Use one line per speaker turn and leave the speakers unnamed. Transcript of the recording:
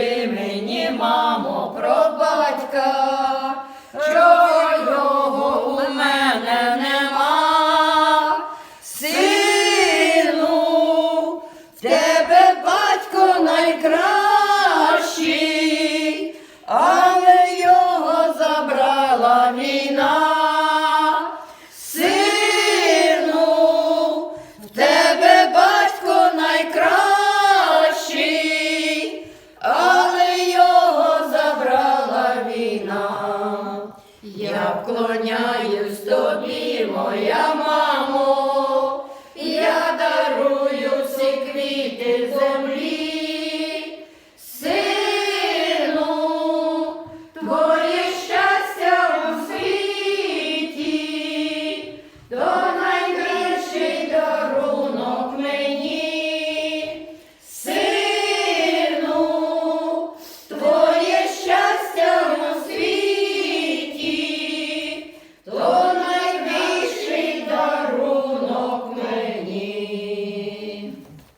Розкажи мені, мамо, про батька, що його у мене нема, сину, в тебе батько найкращий, але його забрала війна. Сину, в тебе батько найкращий. Oh! Я вклоняюсь тобі, моя.